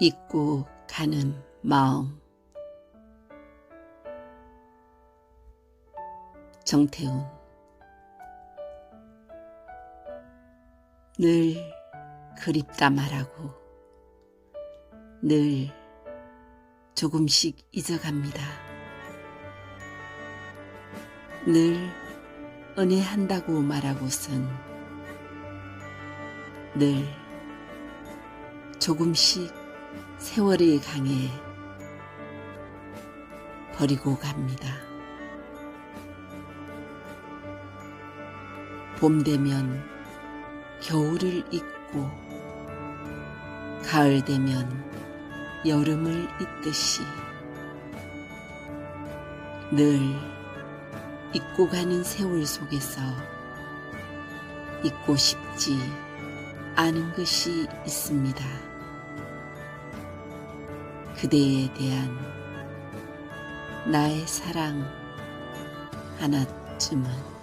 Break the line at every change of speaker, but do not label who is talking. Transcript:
잊고 가는 마음 정태훈 늘 그립다 말하고 늘 조금씩 잊어갑니다. 늘 은혜한다고 말하고선 늘 조금씩 세월의 강에 버리고 갑니다. 봄 되면 겨울을 잊고 가을 되면 여름을 잊듯이 늘 잊고 가는 세월 속에서 잊고 싶지 않은 것이 있습니다. 그대에 대한 나의 사랑 하나쯤은